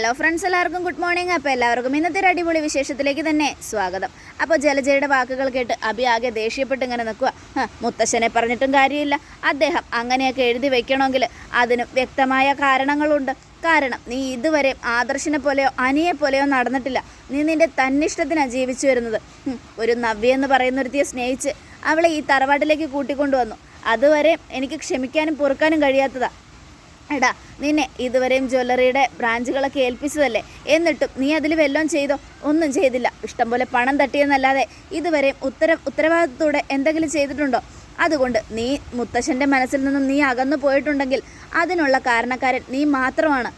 Hello friends എല്ലാവർക്കും good morning അപ്പോൾ എല്ലാവർക്കും ഇന്നത്തെ ഒരു അടിപൊളി വിശേഷത്തിലേക്ക് തന്നെ സ്വാഗതം. അപ്പോൾ ജലജയുടെ വാക്കുകൾ കേട്ട് അഭി ആകെ ദേഷ്യപ്പെട്ട് ഇങ്ങനെ നിൽക്കുക. മുത്തശ്ശനെ പറഞ്ഞിട്ടും കാര്യമില്ല. അദ്ദേഹം അങ്ങനെയൊക്കെ എഴുതി വെക്കണമെങ്കിൽ അതിന് വ്യക്തമായ കാരണങ്ങളുണ്ട്. കാരണം നീ ഇതുവരെ ആദർശിനെ പോലെയോ അനിയെ പോലെയോ നടന്നിട്ടില്ല. നീ നിന്റെ തന്നിഷ്ടത്തിനാണ് ജീവിച്ചു വരുന്നത്. ഒരു നവ്യ എന്ന് പറയുന്നൊരുത്തിയെ സ്നേഹിച്ച് അവളെ ഈ തറവാട്ടിലേക്ക് കൂട്ടിക്കൊണ്ടുവന്നു. അതുവരെ എനിക്ക് ക്ഷമിക്കാനും പൊറുക്കാനും കഴിയാത്തതാ. എടാ നിന്നെ ഇതുവരെയും ജ്വല്ലറിയുടെ ബ്രാഞ്ചുകളൊക്കെ ഏൽപ്പിച്ചതല്ലേ? എന്നിട്ടും നീ അതിൽ വല്ലതും ചെയ്തോ? ഒന്നും ചെയ്തില്ല. ഇഷ്ടംപോലെ പണം തട്ടിയെന്നല്ലാതെ ഇതുവരെയും ഉത്തര ഉത്തരവാദിത്തത്തോടെ എന്തെങ്കിലും ചെയ്തിട്ടുണ്ടോ? അതുകൊണ്ട് നീ മുത്തശ്ശന്റെ മനസ്സിൽ നിന്നും നീ അകന്നു പോയിട്ടുണ്ടെങ്കിൽ അതിനുള്ള കാരണക്കാരൻ നീ മാത്രമാണ്.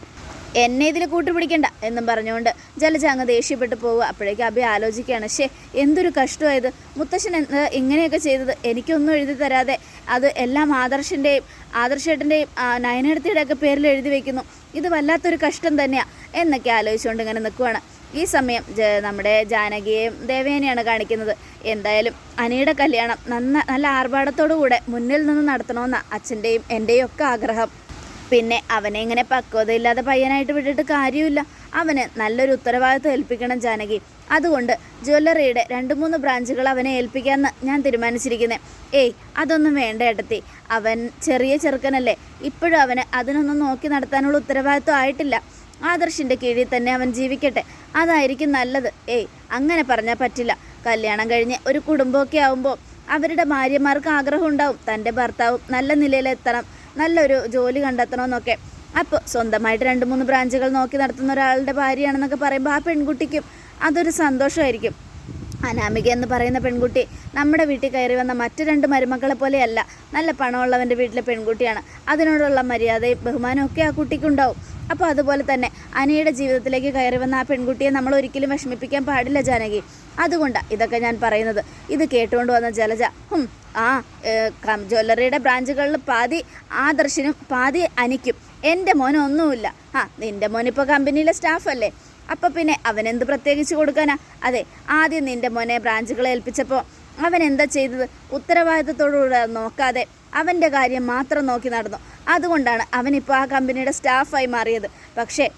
എന്നെ ഇതിൽ കൂട്ടുപിടിക്കണ്ട എന്നും പറഞ്ഞുകൊണ്ട് ജലജ അങ്ങ് ദേഷ്യപ്പെട്ട് പോവുക. അപ്പോഴേക്കും അഭി ആലോചിക്കുകയാണ് ശേ എന്തൊരു കഷ്ടമായത്? മുത്തശ്ശൻ ഇങ്ങനെയൊക്കെ ചെയ്തത്? എനിക്കൊന്നും എഴുതി തരാതെ അത് എല്ലാം ആദർശിന്റെയും ആദർശേട്ടന്റെയും നയനടത്തിയുടെ ഒക്കെ പേരിൽ എഴുതി വെക്കുന്നു. ഇത് വല്ലാത്തൊരു കഷ്ടം തന്നെയാണ് എന്നൊക്കെ ആലോചിച്ചുകൊണ്ട് ഇങ്ങനെ നിൽക്കുവാണ്. ഈ സമയം നമ്മുടെ ജാനകിയെയും ദേവേനെയാണ് കാണിക്കുന്നത്. എന്തായാലും അനിയുടെ കല്യാണം നന്ന നല്ല ആർഭാടത്തോടു കൂടെ മുന്നിൽ നിന്ന് നടത്തണമെന്ന അച്ഛന്റെയും എന്റെയും ഒക്കെ ആഗ്രഹം. പിന്നെ അവനെ ഇങ്ങനെ പക്വതയില്ലാതെ പയ്യനായിട്ട് വിട്ടിട്ട് കാര്യമില്ല. അവന് നല്ലൊരു ഉത്തരവാദിത്വം ഏൽപ്പിക്കണം ജാനകി. അതുകൊണ്ട് ജ്വല്ലറിയുടെ രണ്ട് മൂന്ന് ബ്രാഞ്ചുകൾ അവനെ ഏൽപ്പിക്കാമെന്ന് ഞാൻ തീരുമാനിച്ചിരിക്കുന്നത് ഏയ് അതൊന്നും വേണ്ട ഏട്ടത്തി. അവൻ ചെറിയ ചെറുക്കനല്ലേ. ഇപ്പോഴും അവന് അതിനൊന്നും നോക്കി നടത്താനുള്ള ഉത്തരവാദിത്വം ആയിട്ടില്ല. ആദർശിന്റെ കീഴിൽ തന്നെ അവൻ ജീവിക്കട്ടെ. അതായിരിക്കും നല്ലത്. ഏയ് അങ്ങനെ പറഞ്ഞാൽ പറ്റില്ല. കല്യാണം കഴിഞ്ഞ് ഒരു കുടുംബമൊക്കെ ആവുമ്പോൾ അവരുടെ ഭാര്യമാർക്ക് ആഗ്രഹം ഉണ്ടാവും. തന്റെ ഭർത്താവും നല്ല നിലയിലെത്തണം നല്ലൊരു ജോലി കണ്ടെത്തണമെന്നൊക്കെ. അപ്പോൾ സ്വന്തമായിട്ട് രണ്ട് മൂന്ന് ബ്രാഞ്ചുകൾ നോക്കി നടത്തുന്ന ഒരാളുടെ ഭാര്യയാണെന്നൊക്കെ പറയുമ്പോൾ ആ പെൺകുട്ടിക്കും അതൊരു സന്തോഷമായിരിക്കും. അനാമിക എന്ന് പറയുന്ന പെൺകുട്ടി നമ്മുടെ വീട്ടിൽ കയറി വന്ന മറ്റു രണ്ട് മരുമക്കളെ പോലെയല്ല നല്ല പണമുള്ളവന്റെ വീട്ടിലെ പെൺകുട്ടിയാണ്. അതിനോടുള്ള മര്യാദയും ബഹുമാനമൊക്കെ ആ കുട്ടിക്കുണ്ടാവും. അപ്പോൾ അതുപോലെ തന്നെ അനിയുടെ ജീവിതത്തിലേക്ക് കയറി വന്ന ആ പെൺകുട്ടിയെ നമ്മൾ ഒരിക്കലും വിഷമിപ്പിക്കാൻ പാടില്ല ജാനകി. അതുകൊണ്ടാണ് ഇതൊക്കെ ഞാൻ പറയുന്നത്. ഇത് കേട്ടുകൊണ്ട് വന്ന ജലജ ആ ജ്വല്ലറിയുടെ ബ്രാഞ്ചുകളിൽ പാതി ആദർശിനും പാതി അനിക്കും. എന്റെ മോനൊന്നുമില്ല ആ നിന്റെ മോനിപ്പോൾ കമ്പനിയിലെ സ്റ്റാഫല്ലേ അപ്പം പിന്നെ അവനെന്ത് പ്രത്യേകിച്ച് കൊടുക്കാനാ? അതെ ആദ്യം നിന്റെ മോനെ ബ്രാഞ്ചുകളെ ഏൽപ്പിച്ചപ്പോൾ അവൻ എന്താ ചെയ്തത് ഉത്തരവാദിത്തത്തോടുകൂടെ നോക്കാതെ അവന്റെ കാര്യം മാത്രം നോക്കി നടന്നു. അതുകൊണ്ടാണ് അവനിപ്പോൾ ആ കമ്പനിയുടെ സ്റ്റാഫായി മാറിയത്. പക്ഷേ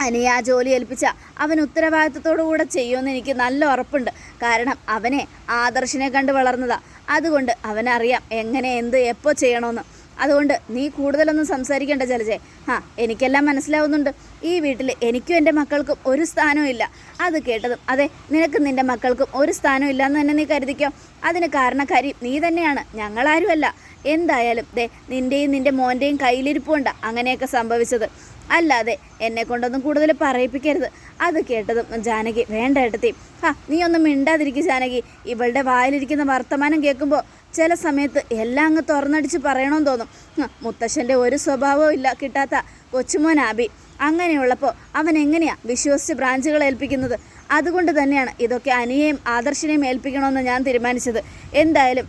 അനിയെ ആ ജോലി ഏൽപ്പിച്ച അവൻ ഉത്തരവാദിത്തത്തോടുകൂടെ ചെയ്യുമെന്ന് എനിക്ക് നല്ല ഉറപ്പുണ്ട്. കാരണം അവനെ ആദർശിനെ കണ്ട് വളർന്നതാ. അതുകൊണ്ട് അവനറിയാം എങ്ങനെ എന്ത് എപ്പോൾ ചെയ്യണമെന്ന് അതുകൊണ്ട് നീ കൂടുതലൊന്നും സംസാരിക്കേണ്ട ജലജെ. ആ എനിക്കെല്ലാം മനസ്സിലാവുന്നുണ്ട്. ഈ വീട്ടിൽ എനിക്കും എന്റെ മക്കൾക്കും ഒരു സ്ഥാനവും ഇല്ല. അത് കേട്ടതും അതെ നിനക്ക് നിന്റെ മക്കൾക്കും ഒരു സ്ഥാനവും ഇല്ലയെന്ന് തന്നെ നീ കരുതിക്കോ? അതിന് കാരണക്കാരി നീ തന്നെയാണ് ഞങ്ങളാരുമല്ല. എന്തായാലും ദേ നിന്റെയും നിന്റെ മോന്റെയും കയ്യിലിരിപ്പുണ്ട അങ്ങനെയൊക്കെ സംഭവിച്ചത്. അല്ലാതെ എന്നെ കൊണ്ടൊന്നും കൂടുതൽ പറയിപ്പിക്കരുത്. അത് കേട്ടതും ജാനകി വേണ്ട ഏട്ടത്തി ആ നീ ഒന്നും മിണ്ടാതിരിക്കും ജാനകി. ഇവളുടെ വായിലിരിക്കുന്ന വർത്തമാനം കേൾക്കുമ്പോൾ ചില സമയത്ത് എല്ലാം അങ്ങ് തുറന്നടിച്ച് പറയണമെന്ന് തോന്നും. മുത്തശ്ശന്റെ ഒരു സ്വഭാവവും ഇല്ല കിട്ടാത്ത കൊച്ചുമോൻ ആബി. അങ്ങനെയുള്ളപ്പോൾ അവൻ എങ്ങനെയാ വിശ്വസിച്ച് ബ്രാഞ്ചുകൾ ഏൽപ്പിക്കുന്നത്? അതുകൊണ്ട് തന്നെയാണ് ഇതൊക്കെ അനിയെയും ആദർശിനെയും ഏൽപ്പിക്കണമെന്ന് ഞാൻ തീരുമാനിച്ചത്. എന്തായാലും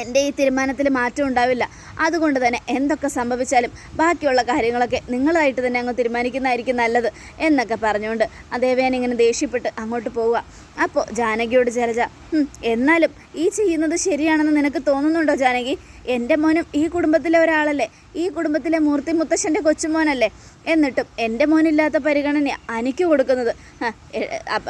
എന്റെ ഈ തീരുമാനത്തിൽ മാറ്റം ഉണ്ടാവില്ല. അതുകൊണ്ട് തന്നെ എന്തൊക്കെ സംഭവിച്ചാലും ബാക്കിയുള്ള കാര്യങ്ങളൊക്കെ നിങ്ങളായിട്ട് തന്നെ അങ്ങ് തീരുമാനിക്കുന്നതായിരിക്കും നല്ലത് എന്നൊക്കെ പറഞ്ഞുകൊണ്ട് അതേവേൻ ഇങ്ങനെ ദേഷ്യപ്പെട്ട് അങ്ങോട്ട് പോവുക. അപ്പോൾ ജാനകിയോട് ജലജ "ഹും, എന്നാലും ഈ ചെയ്യുന്നത് ശരിയാണെന്ന് നിനക്ക് തോന്നുന്നുണ്ടോ ജാനകി? എന്റെ മോനും ഈ കുടുംബത്തിലെ ഒരാളല്ലേ? ഈ കുടുംബത്തിലെ മൂർത്തി മുത്തശ്ശന്റെ കൊച്ചുമോനല്ലേ? എന്നിട്ടും എന്റെ മോനില്ലാത്ത പരിഗണന അനിക്ക് കൊടുക്കുന്നത്.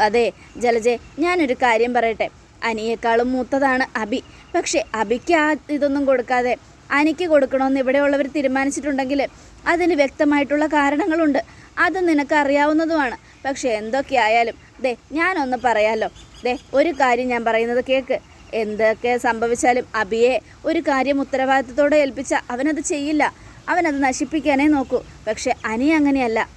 അതെ ജലജെ ഞാനൊരു കാര്യം പറയട്ടെ. അനിയേക്കാളും മൂത്തതാണ് അബി. പക്ഷേ അബിക്ക് ആ ഇതൊന്നും കൊടുക്കാതെ അനിക്ക് കൊടുക്കണമെന്ന് ഇവിടെയുള്ളവർ തീരുമാനിച്ചിട്ടുണ്ടെങ്കിൽ അതിന് വ്യക്തമായിട്ടുള്ള കാരണങ്ങളുണ്ട്. അത് നിനക്കറിയാവുന്നതുമാണ്. പക്ഷേ എന്തൊക്കെയായാലും ദേ ഞാനൊന്ന് പറയാലോ. ദേ ഒരു കാര്യം ഞാൻ പറയുന്നത് കേക്ക്. എന്തൊക്കെ സംഭവിച്ചാലും അബിയെ ഒരു കാര്യം ഉത്തരവാദിത്തത്തോടെ ഏൽപ്പിച്ച അവനത് ചെയ്യില്ല. അവനത് നശിപ്പിക്കാനേ നോക്കൂ. പക്ഷെ അനി അങ്ങനെയല്ല.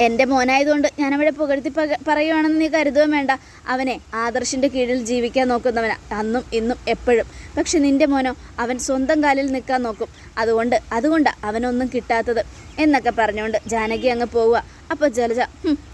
എന്റെ മോനായതുകൊണ്ട് ഞാനവിടെ പുകഴ്ത്തി പക പറയുവാണെന്ന് നീ കരുതുകയും വേണ്ട. അവനെ ആദർശിന്റെ കീഴിൽ ജീവിക്കാൻ നോക്കുന്നവനാ. അന്നും ഇന്നും എപ്പോഴും. പക്ഷെ നിന്റെ മോനോ അവൻ സ്വന്തം കാലിൽ നിൽക്കാൻ നോക്കും. അതുകൊണ്ട് അതുകൊണ്ട് അവനൊന്നും കിട്ടാത്തത് എന്നൊക്കെ പറഞ്ഞുകൊണ്ട് ജാനകി അങ്ങ് പോവുക. അപ്പോൾ ജലജ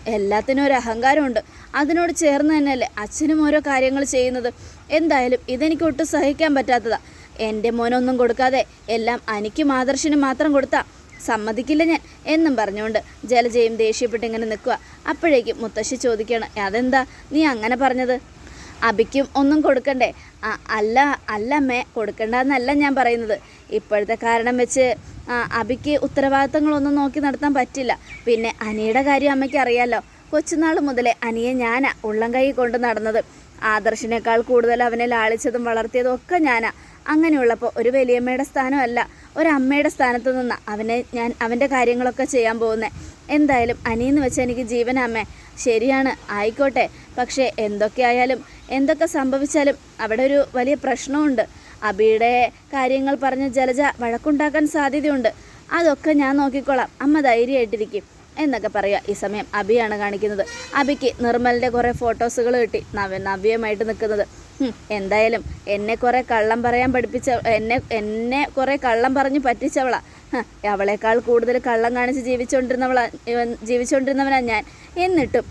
എല്ലാത്തിനും ഒരു അഹങ്കാരമുണ്ട്. അതിനോട് ചേർന്ന് തന്നെയല്ലേ അച്ഛനും ഓരോ കാര്യങ്ങൾ ചെയ്യുന്നത്. എന്തായാലും ഇതെനിക്ക് ഒട്ടും സഹിക്കാൻ പറ്റാത്തതാണ് എന്റെ മോനൊന്നും കൊടുക്കാതെ എല്ലാം അനിക്കും ആദർശിനും മാത്രം കൊടുത്താ. സമ്മതിക്കില്ല ഞാൻ എന്നും പറഞ്ഞുകൊണ്ട് ജലജയും ദേഷ്യപ്പെട്ട് ഇങ്ങനെ നിൽക്കുക. അപ്പോഴേക്കും മുത്തശ്ശി ചോദിക്കുകയാണ് അതെന്താ നീ അങ്ങനെ പറഞ്ഞത്? അബിക്കും ഒന്നും കൊടുക്കണ്ടേ. അല്ല അല്ല അമ്മേ കൊടുക്കണ്ടെന്നല്ല ഞാൻ പറയുന്നത്. ഇപ്പോഴത്തെ കാരണം വെച്ച് അബിക്ക് ഉത്തരവാദിത്തങ്ങളൊന്നും നോക്കി നടത്താൻ പറ്റില്ല. പിന്നെ അനിയുടെ കാര്യം അമ്മയ്ക്ക് അറിയാമല്ലോ കൊച്ചുനാൾ മുതലേ അനിയെ ഞാനാ ഉള്ളം കൈ കൊണ്ട് നടന്നത്. ആദർശിനേക്കാൾ കൂടുതൽ അവനെ ലാളിച്ചതും വളർത്തിയതും ഒക്കെ ഞാനാ. അങ്ങനെയുള്ളപ്പോൾ ഒരു വലിയമ്മയുടെ സ്ഥാനമല്ല. ഒരമ്മയുടെ സ്ഥാനത്ത് നിന്ന് അവനെ ഞാൻ അവന്റെ കാര്യങ്ങളൊക്കെ ചെയ്യാൻ പോകുന്നത് എന്തായാലും അനിയെന്ന് വെച്ചാൽ എനിക്ക് ജീവനമ്മേ. ശരിയാണ് ആയിക്കോട്ടെ. പക്ഷേ എന്തൊക്കെയായാലും എന്തൊക്കെ സംഭവിച്ചാലും അവിടെ ഒരു വലിയ പ്രശ്നമുണ്ട്. അബിയുടെ കാര്യങ്ങൾ പറഞ്ഞ് ജലജ വഴക്കുണ്ടാക്കാൻ സാധ്യതയുണ്ട്. അതൊക്കെ ഞാൻ നോക്കിക്കോളാം. അമ്മ ധൈര്യമായിട്ടിരിക്കും എന്നൊക്കെ പറയുക ഈ സമയം അബിയാണ് കാണിക്കുന്നത്. അബിക്ക് നിർമ്മലിന്റെ കുറേ ഫോട്ടോസുകൾ കിട്ടി. നവ നവ്യമായിട്ട് നിൽക്കുന്നത്. എന്തായാലും എന്നെ കുറേ കള്ളം പറയാൻ പഠിപ്പിച്ച എന്നെ എന്നെ കുറേ കള്ളം പറഞ്ഞ് പറ്റിച്ചവളാ. അവളേക്കാൾ കൂടുതൽ കള്ളം കാണിച്ച് ജീവിച്ചുകൊണ്ടിരുന്നവളാ ജീവിച്ചുകൊണ്ടിരുന്നവനാ ഞാൻ. എന്നിട്ടും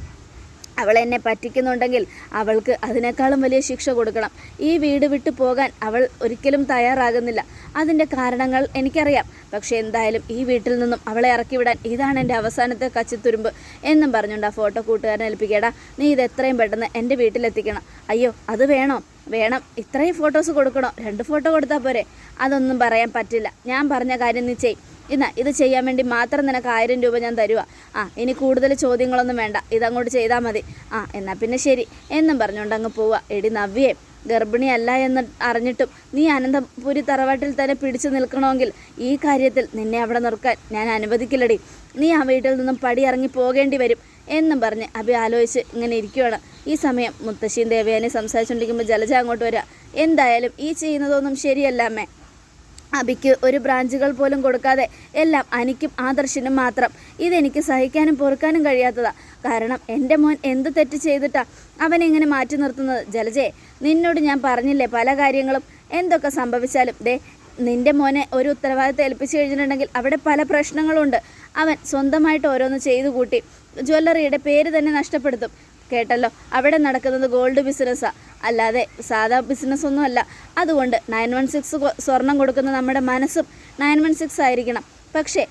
അവൾ എന്നെ പറ്റിക്കുന്നുണ്ടെങ്കിൽ അവൾക്ക് അതിനേക്കാളും വലിയ ശിക്ഷ കൊടുക്കണം. ഈ വീട് വിട്ടു പോകാൻ അവൾ ഒരിക്കലും തയ്യാറാകുന്നില്ല. അതിന്റെ കാരണങ്ങൾ എനിക്കറിയാം. പക്ഷേ എന്തായാലും ഈ വീട്ടിൽ നിന്നും അവളെ ഇറക്കിവിടാൻ ഇതാണ് എന്റെ അവസാനത്തെ കച്ചിത്തുരുമ്പ് എന്നും പറഞ്ഞുകൊണ്ട് ആ ഫോട്ടോ കൂട്ടുകാരനെ ഏൽപ്പിക്കേടാ നീ ഇത് എത്രയും പെട്ടെന്ന് എന്റെ വീട്ടിലെത്തിക്കണം. അയ്യോ അത് വേണോ? വേണം. ഇത്രയും ഫോട്ടോസ് കൊടുക്കണോ? രണ്ട് ഫോട്ടോ കൊടുത്താൽ പോരെ. അതൊന്നും പറയാൻ പറ്റില്ല. ഞാൻ പറഞ്ഞ കാര്യം നീ ചെയ്. ഇന്നാ ഇത് ചെയ്യാൻ വേണ്ടി മാത്രം നിനക്ക് ആയിരം രൂപ ഞാൻ തരുക ആ ഇനി കൂടുതൽ ചോദ്യങ്ങളൊന്നും വേണ്ട. ഇതങ്ങോട്ട് ചെയ്താൽ മതി. ആ എന്നാൽ പിന്നെ ശരി. എന്നും പറഞ്ഞുകൊണ്ട് അങ്ങ് പോവുക എടി നവ്യേ ഗർഭിണിയല്ല എന്ന് അറിഞ്ഞിട്ടും നീ അനന്തപുരി തറവാട്ടിൽ തന്നെ പിടിച്ചു നിൽക്കണമെങ്കിൽ ഈ കാര്യത്തിൽ നിന്നെ അവിടെ നിർക്കാൻ ഞാൻ അനുവദിക്കില്ലടി. നീ ആ വീട്ടിൽ നിന്നും പടി ഇറങ്ങി പോകേണ്ടി വരും എന്നും പറഞ്ഞ് അഭി ആലോചിച്ച് ഇങ്ങനെ ഇരിക്കുകയാണ് ഈ സമയം മുത്തശ്ശിയും ദേവയാനെ സംസാരിച്ചുകൊണ്ടിരിക്കുമ്പോൾ ജലജ അങ്ങോട്ട് വരിക എന്തായാലും ഈ ചെയ്യുന്നതൊന്നും ശരിയല്ല അമ്മേ. അബിക്ക് ഒരു ബ്രാഞ്ചുകൾ പോലും കൊടുക്കാതെ എല്ലാം അനിക്കും ആദർശിനും മാത്രം. ഇതെനിക്ക് സഹിക്കാനും പൊറുക്കാനും കഴിയാത്തതാ. കാരണം എന്റെ മോൻ എന്ത് തെറ്റ് ചെയ്തിട്ടാ അവനെ ഇങ്ങനെ മാറ്റി നിർത്തുന്നത്? ജലജേ നിന്നോട് ഞാൻ പറഞ്ഞില്ലേ പല കാര്യങ്ങളും. എന്തൊക്കെ സംഭവിച്ചാലും ദേ നിന്റെ മോനെ ഒരു ഉത്തരവാദിത്തം ഏൽപ്പിച്ചു കഴിഞ്ഞിട്ടുണ്ടെങ്കിൽ അവിടെ പല പ്രശ്നങ്ങളുണ്ട്. അവൻ സ്വന്തമായിട്ട് ഓരോന്ന് ചെയ്തു കൂട്ടി. ജ്വല്ലറിയുടെ പേര് തന്നെ നഷ്ടപ്പെടുത്തും. കേട്ടല്ലോ. അവിടെ നടക്കുന്നത് ഗോൾഡ് ബിസിനസ്സാണ് അല്ലാതെ സാധാ ബിസിനസ്സൊന്നും അല്ല. അതുകൊണ്ട് നയൻ വൺ സിക്സ് സ്വർണം കൊടുക്കുന്ന നമ്മുടെ മനസ്സും നയൻ വൺ സിക്സ് ആയിരിക്കണം. പക്ഷേ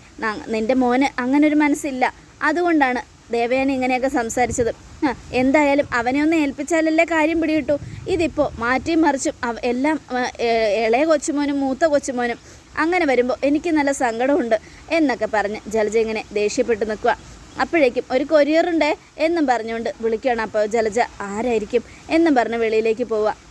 നിന്റെ മോന് അങ്ങനൊരു മനസ്സില്ല. അതുകൊണ്ടാണ് ദേവയാനി ഇങ്ങനെയൊക്കെ സംസാരിച്ചത്. എന്തായാലും അവനെ ഒന്ന് ഏൽപ്പിച്ചാലല്ലേ കാര്യം പിടികിട്ടു. ഇതിപ്പോൾ മാറ്റിയും മറിച്ചും എല്ലാം ഇളയ കൊച്ചുമോനും മൂത്ത കൊച്ചുമോനും അങ്ങനെ വരുമ്പോൾ എനിക്ക് നല്ല സങ്കടമുണ്ട് എന്നൊക്കെ പറഞ്ഞ് ജലജ ഇങ്ങനെ ദേഷ്യപ്പെട്ട് നിൽക്കുക അപ്പോഴേക്കും ഒരു കൊരിയറുണ്ട് എന്നും പറഞ്ഞുകൊണ്ട് വിളിക്കുകയാണ്. അപ്പോൾ ജലജ ആരായിരിക്കും? എന്നും പറഞ്ഞ് വെളിയിലേക്ക് പോവുക.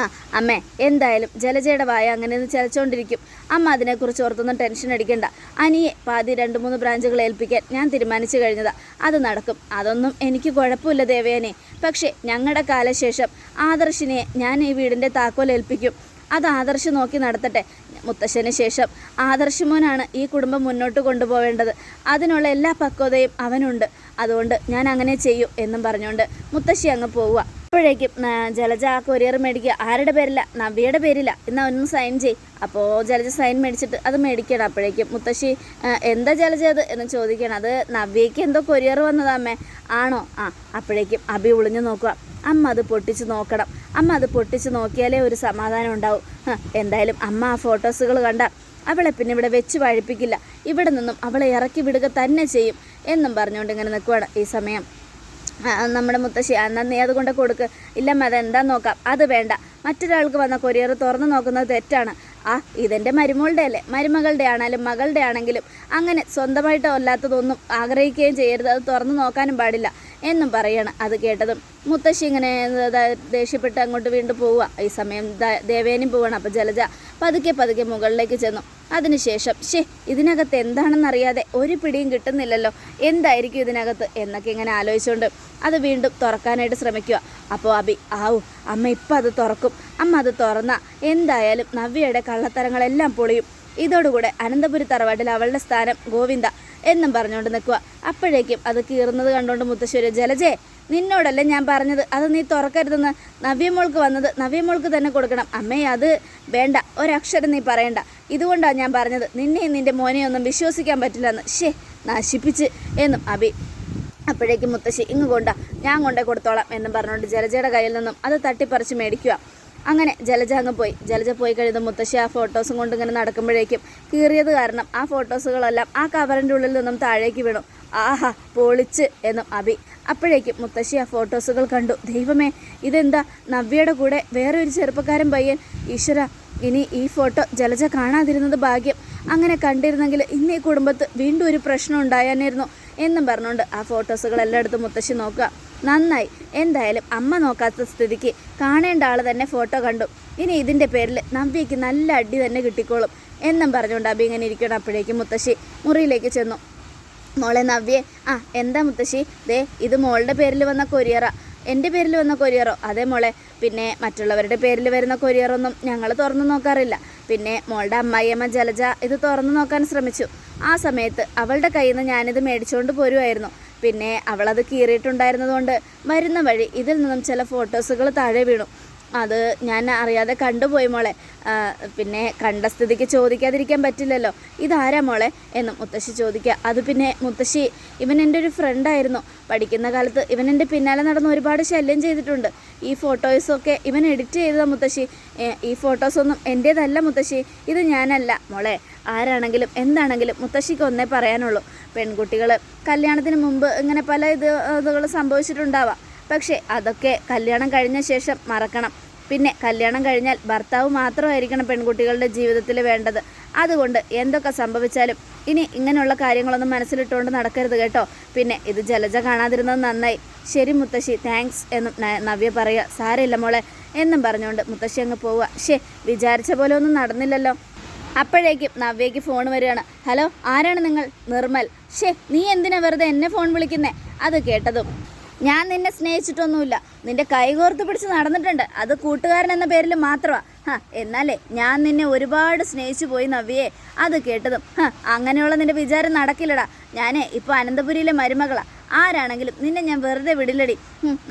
ആ അമ്മേ എന്തായാലും ജലജയുടെ വായ അങ്ങനെ ഒന്ന് ചലച്ചുകൊണ്ടിരിക്കും അമ്മ അതിനെക്കുറിച്ച് ഓർത്തൊന്നും ടെൻഷൻ അടിക്കണ്ട. അനിയെ പാതി രണ്ട് മൂന്ന് ബ്രാഞ്ചുകൾ ഏൽപ്പിക്കാൻ ഞാൻ തീരുമാനിച്ചു കഴിഞ്ഞതാ. അത് നടക്കും. അതൊന്നും എനിക്ക് കുഴപ്പമില്ല ദേവയാനെ. പക്ഷേ ഞങ്ങളുടെ കാലശേഷം ആദർശിനെ ഞാൻ ഈ വീടിന്റെ താക്കോൽ ഏൽപ്പിക്കും. അത് ആദർശ് നോക്കി നടത്തട്ടെ. മുത്തശ്ശന് ശേഷം ആദർശമോനാണ് ഈ കുടുംബം മുന്നോട്ട് കൊണ്ടുപോവേണ്ടത്. അതിനുള്ള എല്ലാ പക്വതയും അവനുണ്ട്. അതുകൊണ്ട് ഞാൻ അങ്ങനെ ചെയ്യും എന്നും പറഞ്ഞുകൊണ്ട് മുത്തശ്ശി അങ്ങ് പോവുക. അപ്പോഴേക്കും ജലജ ആ കൊറിയർ മേടിക്കുക. ആരുടെ പേരില്ല? നവ്യയുടെ പേരില്ല. എന്നാൽ ഒന്ന് സൈൻ ചെയ്. അപ്പോൾ ജലജ സൈൻ മേടിച്ചിട്ട് അത് മേടിക്കണം അപ്പോഴേക്കും മുത്തശ്ശി എന്താ ജലജ അത്? എന്ന് ചോദിക്കണം അത് നവ്യയ്ക്ക് എന്തോ കൊറിയർ വന്നതാ അമ്മേ. ആണോ? ആ അപ്പോഴേക്കും അബി ഒളിഞ്ഞു നോക്കുക. അമ്മ അത് പൊട്ടിച്ച് നോക്കണം. അമ്മ അത് പൊട്ടിച്ച് നോക്കിയാലേ ഒരു സമാധാനം ഉണ്ടാവും. എന്തായാലും അമ്മ ആ ഫോട്ടോസുകൾ കണ്ട അവളെ പിന്നെ ഇവിടെ വെച്ച് വഴിപ്പിക്കില്ല ഇവിടെ നിന്നും അവളെ ഇറക്കി വിടുക തന്നെ ചെയ്യും എന്നും പറഞ്ഞുകൊണ്ട് ഇങ്ങനെ നിൽക്കുവാണ് ഈ സമയം. നമ്മുടെ മുത്തശ്ശി എന്നാൽ നീ അത് കൊണ്ട് കൊടുക്ക്. ഇല്ലമ്മ അതെന്താ നോക്കാം? അത് വേണ്ട. മറ്റൊരാൾക്ക് വന്ന കൊറിയർ തുറന്നു നോക്കുന്നത് തെറ്റാണ്. ആ ഇതെന്റെ മരുമകളുടെ അല്ലേ? മരുമകളുടെ ആണെങ്കിലും മകളുടെ ആണെങ്കിലും അങ്ങനെ സ്വന്തമായിട്ടോ അല്ലാത്തതൊന്നും ആഗ്രഹിക്കുകയും ചെയ്യരുത്. അത് തുറന്നു നോക്കാനും പാടില്ല. എന്നും പറയണം അത് കേട്ടതും. മുത്തശ്ശി ഇങ്ങനെ ദേഷ്യപ്പെട്ട് അങ്ങോട്ട് വീണ്ടും പോവുക. ഈ സമയം ദേവേനും പോവുകയാണ് അപ്പോൾ ജലജ പതുക്കെ പതുക്കെ മുകളിലേക്ക് ചെന്നു. അതിനുശേഷം ഷേ ഇതിനകത്ത് എന്താണെന്നറിയാതെ ഒരു പിടിയും കിട്ടുന്നില്ലല്ലോ. എന്തായിരിക്കും ഇതിനകത്ത് എന്നൊക്കെ ഇങ്ങനെ ആലോചിച്ചുകൊണ്ട് അത് വീണ്ടും തുറക്കാനായിട്ട് ശ്രമിക്കുക. അപ്പോൾ അബി ആവു അമ്മ ഇപ്പം അത് തുറക്കും. അമ്മ അത് തുറന്ന എന്തായാലും നവ്യയുടെ കള്ളത്തരങ്ങളെല്ലാം പൊളിയും. ഇതോടുകൂടെ അനന്തപുരി തറവാട്ടിൽ അവളുടെ സ്ഥാനം ഗോവിന്ദ എന്നും പറഞ്ഞുകൊണ്ട് നിൽക്കുക. അപ്പോഴേക്കും അത് കീറുന്നത് കണ്ടുകൊണ്ട് മുത്തശ്ശേരി ജലജേ നിന്നോടല്ലേ ഞാൻ പറഞ്ഞത്? അത് നീ തുറക്കരുതെന്ന് നവ്യമോൾക്ക് വന്നത് നവ്യമോൾക്ക് തന്നെ കൊടുക്കണം. അമ്മേ അത് വേണ്ട. ഒരക്ഷരം നീ പറയണ്ട. ഇതുകൊണ്ടാണ് ഞാൻ പറഞ്ഞത്. നിന്നെയും നിന്റെ മോനെയൊന്നും വിശ്വസിക്കാൻ പറ്റില്ലെന്ന്. ഷേ നശിപ്പിച്ച് എന്നും അബി അപ്പോഴേക്കും മുത്തശ്ശി ഇങ്ങ് കൊണ്ട ഞാൻ കൊണ്ടേ കൊടുത്തോളാം എന്നും പറഞ്ഞുകൊണ്ട് ജലജയുടെ കയ്യിൽ നിന്നും അത് തട്ടിപ്പറിച്ച് മേടിക്കുക. അങ്ങനെ ജലജ അങ്ങ് പോയി. ജലജ പോയി കഴിയുന്ന മുത്തശ്ശി ആ ഫോട്ടോസും കൊണ്ട് ഇങ്ങനെ നടക്കുമ്പോഴേക്കും കീറിയത് കാരണം ആ ഫോട്ടോസുകളെല്ലാം ആ കവറിന്റെ ഉള്ളിൽ നിന്നും താഴേക്ക് വീണു. ആഹാ പൊളിച്ച് എന്നും അബി അപ്പോഴേക്കും മുത്തശ്ശി ആ ഫോട്ടോസുകൾ കണ്ടു. ദൈവമേ ഇതെന്താ? നവ്യയുടെ കൂടെ വേറെ ഒരു ചെറുപ്പക്കാരൻ പയ്യൻ. ഈശ്വര ഇനി ഈ ഫോട്ടോ ജലജ കാണാതിരുന്നത് ഭാഗ്യം. അങ്ങനെ കണ്ടിരുന്നെങ്കിൽ ഇന്ന് ഈ കുടുംബത്ത് വീണ്ടും ഒരു പ്രശ്നം ഉണ്ടായാനായിരുന്നു എന്നും പറഞ്ഞുകൊണ്ട് ആ ഫോട്ടോസുകൾ എല്ലായിടത്തും മുത്തശ്ശി നോക്കുക. നന്നായി. എന്തായാലും അമ്മ നോക്കാത്ത സ്ഥിതിക്ക് കാണേണ്ട ആൾ തന്നെ ഫോട്ടോ കണ്ടു. ഇനി ഇതിന്റെ പേരിൽ നവ്യയ്ക്ക് നല്ല അടി തന്നെ കിട്ടിക്കോളും എന്നും പറഞ്ഞുകൊണ്ട് അബി ഇങ്ങനെ ഇരിക്കണം അപ്പോഴേക്കും മുത്തശ്ശി മുറിയിലേക്ക് ചെന്നു. മോളെ നവ്യേ ആ എന്താ മുത്തശ്ശി? ദേ ഇത് മോളുടെ പേരിൽ വന്ന കൊരിയറാ എന്റെ പേരിൽ വന്ന കൊരിയറോ അതേ മോളെ. പിന്നെ മറ്റുള്ളവരുടെ പേരിൽ വരുന്ന കൊരിയറൊന്നും ഞങ്ങൾ തുറന്നു നോക്കാറില്ല. പിന്നെ മോളുടെ അമ്മായിയമ്മ ജലജ ഇത് തുറന്നു നോക്കാൻ ശ്രമിച്ചു. ആ സമയത്ത് അവളുടെ കയ്യിൽ നിന്ന് ഞാനിത് മേടിച്ചുകൊണ്ട് പോരുമായിരുന്നു പിന്നെ അവളത് കീറിയിട്ടുണ്ടായിരുന്നതുകൊണ്ട് മരുന്ന വഴി ഇതിൽ നിന്നും ചില ഫോട്ടോസുകൾ താഴെ വീണു. അത് ഞാൻ അറിയാതെ കണ്ടുപോയി മോളെ. പിന്നെ കണ്ട സ്ഥിതിക്ക് ചോദിക്കാതിരിക്കാൻ പറ്റില്ലല്ലോ. ഇതാരാ മോളെ എന്ന് മുത്തശ്ശി ചോദിക്കുക. അത് പിന്നെ മുത്തശ്ശി ഇവൻ എന്റെ ഒരു ഫ്രണ്ടായിരുന്നു പഠിക്കുന്ന കാലത്ത് ഇവൻ എന്റെ പിന്നാലെ നടന്ന് ഒരുപാട് ശല്യം ചെയ്തിട്ടുണ്ട്. ഈ ഫോട്ടോസൊക്കെ ഇവൻ എഡിറ്റ് ചെയ്ത മുത്തശ്ശി. ഈ ഫോട്ടോസൊന്നും എന്റേതല്ല മുത്തശ്ശി. ഇത് ഞാനല്ല മോളെ. ആരാണെങ്കിലും എന്താണെങ്കിലും മുത്തശ്ശിക്ക് ഒന്നേ പറയാനുള്ളൂ. പെൺകുട്ടികൾ കല്യാണത്തിന് മുമ്പ് ഇങ്ങനെ പല ഇത് ഇതുകൾ സംഭവിച്ചിട്ടുണ്ടാവാം. പക്ഷേ അതൊക്കെ കല്യാണം കഴിഞ്ഞ ശേഷം മറക്കണം. പിന്നെ കല്യാണം കഴിഞ്ഞാൽ ഭർത്താവ് മാത്രമായിരിക്കണം പെൺകുട്ടികളുടെ ജീവിതത്തിൽ വേണ്ടത്. അതുകൊണ്ട് എന്തൊക്കെ സംഭവിച്ചാലും ഇനി ഇങ്ങനെയുള്ള കാര്യങ്ങളൊന്നും മനസ്സിലിട്ടുകൊണ്ട് നടക്കരുത് കേട്ടോ. പിന്നെ ഇത് ജലജ കാണാതിരുന്നത് നന്നായി. ശരി മുത്തശ്ശി താങ്ക്സ് എന്നും നവ്യ പറയുക. സാരമില്ല മോളെ. എന്നും പറഞ്ഞുകൊണ്ട് മുത്തശ്ശി അങ്ങ് പോവുക. ഷേ വിചാരിച്ച പോലെ ഒന്നും നടന്നില്ലല്ലോ. അപ്പോഴേക്കും നവ്യയ്ക്ക് ഫോൺ വരികയാണ്. ഹലോ ആരാണ് നിങ്ങൾ? നിർമ്മൽ. ഷേ നീ എന്തിനാ വെറുതെ എന്നെ ഫോൺ വിളിക്കുന്നേ? അത് കേട്ടതും. ഞാൻ നിന്നെ സ്നേഹിച്ചിട്ടൊന്നുമില്ല. നിന്റെ കൈകോർത്ത് പിടിച്ച് നടന്നിട്ടുണ്ട്. അത് കൂട്ടുകാരൻ എന്ന പേരിൽ മാത്രമാ. ഹ എന്നാലേ ഞാൻ നിന്നെ ഒരുപാട് സ്നേഹിച്ചു പോയി നവ്യയെ അത് കേട്ടതും. ഹ അങ്ങനെയുള്ള നിന്റെ വിചാരം നടക്കില്ലടാ. ഞാനേ ഇപ്പോൾ അനന്തപുരിയിലെ മരുമകളാ. ആരാണെങ്കിലും നിന്നെ ഞാൻ വെറുതെ വിടില്ലടി.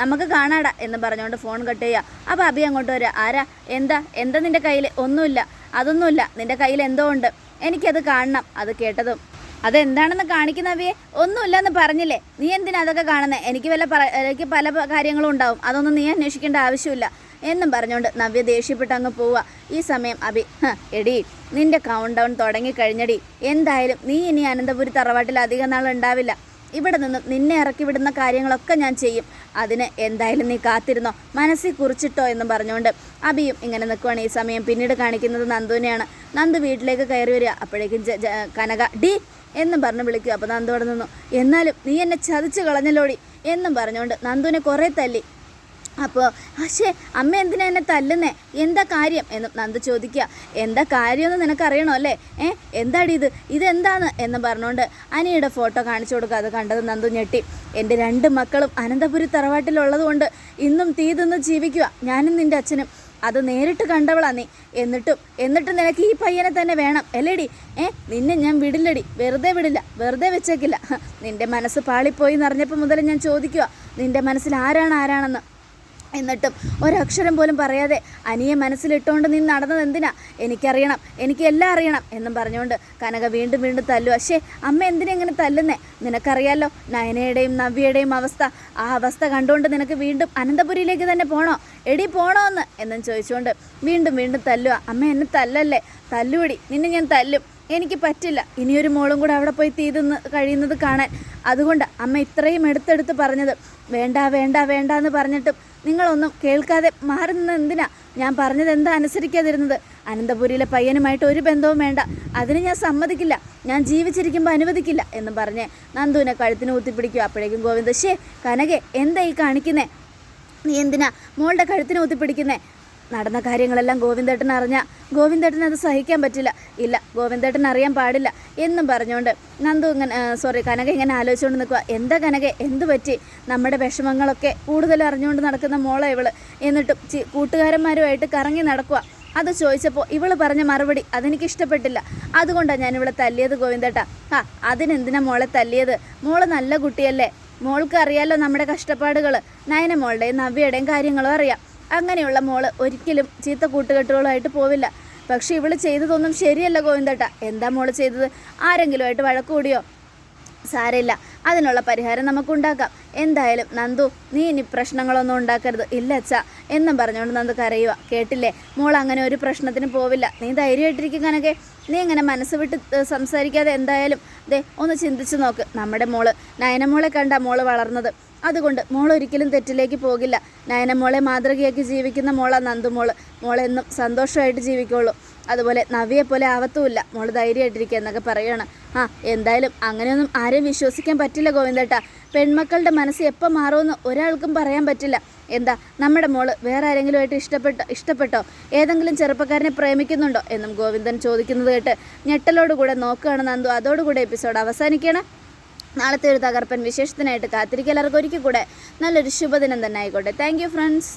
നമുക്ക് കാണാടാ എന്ന് പറഞ്ഞുകൊണ്ട് ഫോൺ കട്ട് ചെയ്യുക. അപ്പോൾ അഭി അങ്ങോട്ട് വരിക ആരാ? എന്താ? എന്താ നിന്റെ കയ്യിൽ ഒന്നുമില്ല. അതൊന്നുമില്ല. നിന്റെ കയ്യിൽ എന്തോ ഉണ്ട്. എനിക്കത് കാണണം. അത് കേട്ടതും. അതെന്താണെന്ന് കാണിക്കുന്നവയെ ഒന്നുമില്ലെന്ന് പറഞ്ഞില്ലേ? നീ എന്തിനാ അതൊക്കെ കാണുന്നത് എനിക്ക് വല്ല എനിക്ക് പല കാര്യങ്ങളും ഉണ്ടാവും. അതൊന്നും നീ അന്വേഷിക്കേണ്ട ആവശ്യമില്ല എന്നും പറഞ്ഞുകൊണ്ട് നവ്യ ദേഷ്യപ്പെട്ട് അങ്ങ് പോവുക. ഈ സമയം അഭി "ഹ, എടി നിന്റെ കൗണ്ട് ഡൗൺ തുടങ്ങിക്കഴിഞ്ഞടി. എന്തായാലും നീ ഇനി അനന്തപുരി തറവാട്ടിൽ അധികം നാൾ ഉണ്ടാവില്ല ഇവിടെ നിന്ന് നിന്നെ ഇറക്കി വിടുന്ന കാര്യങ്ങളൊക്കെ ഞാൻ ചെയ്യും. അതിന് എന്തായാലും നീ കാത്തിരുന്നോ? മനസ്സിൽ കുറിച്ചിട്ടോ എന്ന് പറഞ്ഞുകൊണ്ട് അബിയും ഇങ്ങനെ നിൽക്കുവാണ് ഈ സമയം പിന്നീട് കാണിക്കുന്നത് നന്ദുവിനെയാണ്. നന്ദു വീട്ടിലേക്ക് കയറി വരിക. അപ്പോഴേക്കും കനക ഡി എന്നും പറഞ്ഞ് വിളിക്കുക. അപ്പോൾ നന്ദു അവിടെ നിന്നു എന്നാലും നീ എന്നെ ചതിച്ച് കളഞ്ഞല്ലോടി? എന്നും പറഞ്ഞുകൊണ്ട് നന്ദുവിനെ കുറേ തല്ലി. അപ്പോൾ പക്ഷേ അമ്മ എന്തിനാ എന്നെ തല്ലുന്നേ? എന്താ കാര്യം? എന്ന് നന്ദ് ചോദിക്കുക. എന്താ കാര്യമെന്ന് നിനക്കറിയണോ അല്ലേ? ഏ എന്താടി ഇത്? ഇതെന്താന്ന്? എന്ന് പറഞ്ഞുകൊണ്ട് അനിയുടെ ഫോട്ടോ കാണിച്ചു കൊടുക്കുക. അത് കണ്ടത് നന്ദു ഞെട്ടി. എന്റെ രണ്ട് മക്കളും അനന്തപുരി തറവാട്ടിലുള്ളതുകൊണ്ട് ഇന്നും തീ തിന്ന് ജീവിക്കുക ഞാനും നിന്റെ അച്ഛനും. അത് നേരിട്ട് കണ്ടവളാ നീ. എന്നിട്ടും എന്നിട്ടും നിനക്ക് ഈ പയ്യനെ തന്നെ വേണം. അല്ലേടി? ഏ നിന്നെ ഞാൻ വിടില്ലടി. വെറുതെ വിടില്ല. വെറുതെ വെച്ചേക്കില്ല. നിന്റെ മനസ്സ് പാളിപ്പോയി എന്നറിഞ്ഞപ്പോൾ മുതൽ ഞാൻ ചോദിക്കുക നിന്റെ മനസ്സിൽ ആരാണ് ആരാണെന്ന്? എന്നിട്ടും ഒരക്ഷരം പോലും പറയാതെ അനിയെ മനസ്സിലിട്ടുകൊണ്ട് നീ നടന്നത് എന്തിനാ? എനിക്കറിയണം എനിക്ക് എല്ലാം അറിയണം എന്നും പറഞ്ഞുകൊണ്ട് കനക വീണ്ടും വീണ്ടും തല്ലു പക്ഷേ അമ്മ എന്തിനാ ഇങ്ങനെ തല്ലുന്നേ? നിനക്കറിയാലോ നയനയുടെയും നവ്യയുടെയും അവസ്ഥ. ആ അവസ്ഥ കണ്ടുകൊണ്ട് നിനക്ക് വീണ്ടും അനന്തപുരിയിലേക്ക് തന്നെ പോണോ? എടി പോണോ എന്ന് എന്നും ചോദിച്ചുകൊണ്ട് വീണ്ടും വീണ്ടും തല്ലുക അമ്മ എന്നെ തല്ലല്ലേ? തല്ലുപടി നിന്നെ ഞാൻ തല്ലും. എനിക്ക് പറ്റില്ല ഇനിയൊരു മോളും കൂടെ അവിടെ പോയി തീ കഴിയുന്നത് കാണാൻ. അതുകൊണ്ട് അമ്മ ഇത്രയും എടുത്തെടുത്ത് പറഞ്ഞത് വേണ്ട വേണ്ട വേണ്ട എന്ന് പറഞ്ഞിട്ടും നിങ്ങളൊന്നും കേൾക്കാതെ മാറുന്ന എന്തിനാ ഞാൻ പറഞ്ഞത് എന്താ അനുസരിക്കാതിരുന്നത്? അനന്തപുരിയിലെ പയ്യനുമായിട്ട് ഒരു ബന്ധവും വേണ്ട. അതിന് ഞാൻ സമ്മതിക്കില്ല. ഞാൻ ജീവിച്ചിരിക്കുമ്പോൾ അനുവദിക്കില്ല എന്ന് പറഞ്ഞ് നന്ദുവിനെ കഴുത്തിന് ഊത്തിപ്പിടിക്കുക അപ്പോഴേക്കും ഗോവിന്ദ ശേ കനകെ എന്താ ഈ കാണിക്കുന്നേ? നീ എന്തിനാ മോളുടെ കഴുത്തിന് ഊത്തിപ്പിടിക്കുന്നേ നടന്ന കാര്യങ്ങളെല്ലാം ഗോവിന്ദേട്ടൻ അറിഞ്ഞ ഗോവിന്ദേട്ടൻ അത് സഹിക്കാൻ പറ്റില്ല. ഇല്ല ഗോവിന്ദേട്ടൻ അറിയാൻ പാടില്ല എന്നും പറഞ്ഞുകൊണ്ട് നന്ദു ഇങ്ങനെ സോറി കനക ഇങ്ങനെ ആലോചിച്ചുകൊണ്ട് നിൽക്കുക എന്താ കനക എന്ത് പറ്റി? നമ്മുടെ വിഷമങ്ങളൊക്കെ കൂടുതൽ അറിഞ്ഞുകൊണ്ട് നടക്കുന്ന മോളെ ഇവൾ. എന്നിട്ടും കൂട്ടുകാരന്മാരുമായിട്ട് കറങ്ങി നടക്കുക അത് ചോദിച്ചപ്പോൾ ഇവൾ പറഞ്ഞ മറുപടി അതെനിക്ക് ഇഷ്ടപ്പെട്ടില്ല അതുകൊണ്ടാണ് ഞാൻ ഇവളെ തല്ലിയത് ഗോവിന്ദേട്ടാ. ആ അതിനെന്തിനാ മോളെ തല്ലിയത്? മോൾ നല്ല കുട്ടിയല്ലേ. മോൾക്ക് അറിയാലോ നമ്മുടെ കഷ്ടപ്പാടുകൾ നയന മോളുടെയും നവ്യയുടെയും കാര്യങ്ങളും അറിയാം. അങ്ങനെയുള്ള മോൾ ഒരിക്കലും ചീത്ത കൂട്ടുകെട്ടുകളുമായിട്ട് പോവില്ല. പക്ഷേ ഇവൾ ചെയ്തതൊന്നും ശരിയല്ല ഗോവിന്ദേട്ട. എന്താ മോൾ ചെയ്തത്? ആരെങ്കിലുമായിട്ട് വഴക്ക് കൂടിയോ സാരമില്ല. അതിനുള്ള പരിഹാരം നമുക്കുണ്ടാക്കാം. എന്തായാലും നന്ദു നീ ഇനി പ്രശ്നങ്ങളൊന്നും ഉണ്ടാക്കരുത്. ഇല്ല അച്ഛ എന്നും പറഞ്ഞുകൊണ്ട് നന്ദു കരയുക കേട്ടില്ലേ? മോൾ അങ്ങനെ ഒരു പ്രശ്നത്തിന് പോവില്ല. നീ ധൈര്യമായിട്ടിരിക്കും നീ ഇങ്ങനെ മനസ്സ് വിട്ട് സംസാരിക്കാതെ എന്തായാലും ദേ ഒന്ന് ചിന്തിച്ചു നോക്ക്. നമ്മുടെ മോൾ നയനമോളെ കണ്ട മോൾ വളർന്നത്. അതുകൊണ്ട് മോൾ ഒരിക്കലും തെറ്റിലേക്ക് പോകില്ല. നയന മോളെ മാതൃകയാക്കി ജീവിക്കുന്ന മോളാ നന്ദുമോൾ. മോളെന്നും സന്തോഷമായിട്ട് ജീവിക്കുള്ളൂ അതുപോലെ നവിയെ പോലെ ആവത്തുമില്ല. മോൾ ധൈര്യമായിട്ടിരിക്കുക എന്നൊക്കെ പറയണം. ആ എന്തായാലും അങ്ങനെയൊന്നും ആരെയും വിശ്വസിക്കാൻ പറ്റില്ല ഗോവിന്ദേട്ടാ. പെൺമക്കളുടെ മനസ്സ് എപ്പോൾ മാറുമെന്ന് ഒരാൾക്കും പറയാൻ പറ്റില്ല. എന്താ നമ്മുടെ മോൾ വേറെ ആരെങ്കിലുമായിട്ട് ഇഷ്ടപ്പെട്ടോ ഇഷ്ടപ്പെട്ടോ? ഏതെങ്കിലും ചെറുപ്പക്കാരനെ പ്രേമിക്കുന്നുണ്ടോ? എന്നും ഗോവിന്ദൻ ചോദിക്കുന്നത് കേട്ട് ഞെട്ടലോടുകൂടെ നോക്കുകയാണ് നന്ദു. അതോടുകൂടെ എപ്പിസോഡ് അവസാനിക്കണം നാളത്തെ ഒരു തകർപ്പൻ വിശേഷത്തിനായിട്ട് കാത്തിരിക്കുക. എല്ലാവർക്കും ഒരിക്കൽ കൂടെ നല്ലൊരു ശുഭദിനം തന്നെ ആയിക്കോട്ടെ. Thank friends